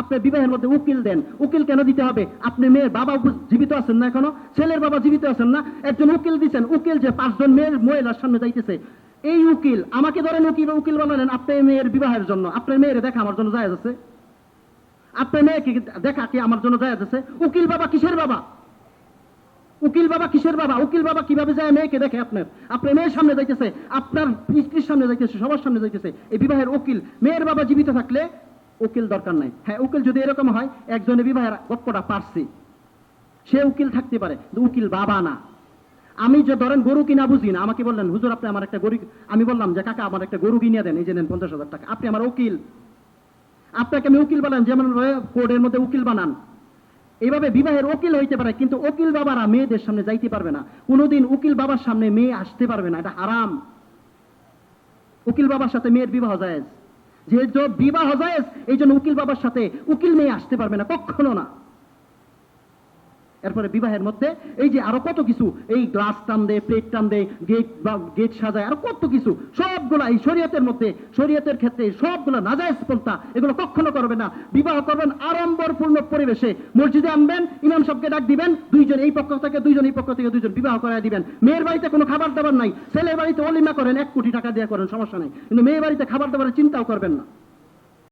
আপনি বিবাহের মধ্যে উকিল দেন। উকিল কেন দিতে হবে? আপনি মেয়ের বাবা জীবিত আছেন না এখনও? ছেলের বাবা জীবিত আছেন না? একজন উকিল দিচ্ছেন উকিল যে পাঁচজন মেয়ের মহিলার সামনে যাইতেছে। এই উকিল, আমাকে ধরেন উকিল উকিল বানালেন আপনার মেয়ের বিবাহের জন্য। আপনার মেয়ের দেখা আমার জন্য জায়েজ আছে? আপনার মেয়েকে দেখা কি আমার জন্য জায়েজ আছে? উকিল বাবা কিসের বাবা? উকিল বাবা কিসের বাবা? উকিল বাবা কীভাবে যায় মেয়েকে দেখে আপনার? আপনার মেয়ের সামনে যাইতেছে, আপনার স্ত্রীর সামনে যাইতেছে, সবার সামনে যাইতেছে। এই বিবাহের উকিল, মেয়ের বাবা জীবিত থাকলে উকিল দরকার নাই। হ্যাঁ উকিল যদি এরকম হয় একজনের বিবাহের গপ্পটা পারছি। সে উকিল থাকতে পারে উকিল বাবা না। আমি যে ধরেন গরু কিনা বুঝি না, আমাকে বললেন, হুজুর, আপনি আমার একটা গরু আমি বললাম যে, কাকা, আমার একটা গরু কিনে দেন, এই যে নেন পঞ্চাশ হাজার টাকা। আপনি আমার উকিল। আপনাকে আমি উকিল বানান, যেমন কোর্টের মধ্যে উকিল বানান। এইভাবে বিবাহের উকিল হইতে পারে, কিন্তু উকিল বাবারা মেয়েদের সামনে যাইতে পারবে না। কোনোদিন উকিল বাবার সামনে মেয়ে আসতে পারবে না, এটা হারাম। উকিল বাবার সাথে মেয়ের বিবাহ জায়েজ। যে যে বিবাহ জায়েজ এই জন্য উকিল বাবার সাথে উকিল মেয়ে আসতে পারবে না, কখনো না। এরপরে বিবাহের মধ্যে এই যে আরও কত কিছু, এই গ্লাস টান দেয় প্লেট টান দেয় গেট বা গেট সাজায়, আরও কত কিছু, সবগুলা এই শরীয়তের মধ্যে, শরীয়তের ক্ষেত্রে সবগুলো নাজায়েজ পন্থা, এগুলো কখনো করবে না। বিবাহ করবেন আড়ম্বরপূর্ণ পরিবেশে। মসজিদে আনবেন, ইমাম সাহেবকে ডাক দিবেন, দুইজন এই পক্ষ থেকে, দুইজন এই পক্ষ থেকে, দুইজন বিবাহ করায় দিবেন। মেয়ের বাড়িতে কোনো খাবার দাবার নাই। ছেলের বাড়িতে অলিমা করেন, এক কোটি টাকা দিয়ে করেন, সমস্যা নাই। কিন্তু মেয়ের বাড়িতে খাবার দাবারের চিন্তাও করবেন না।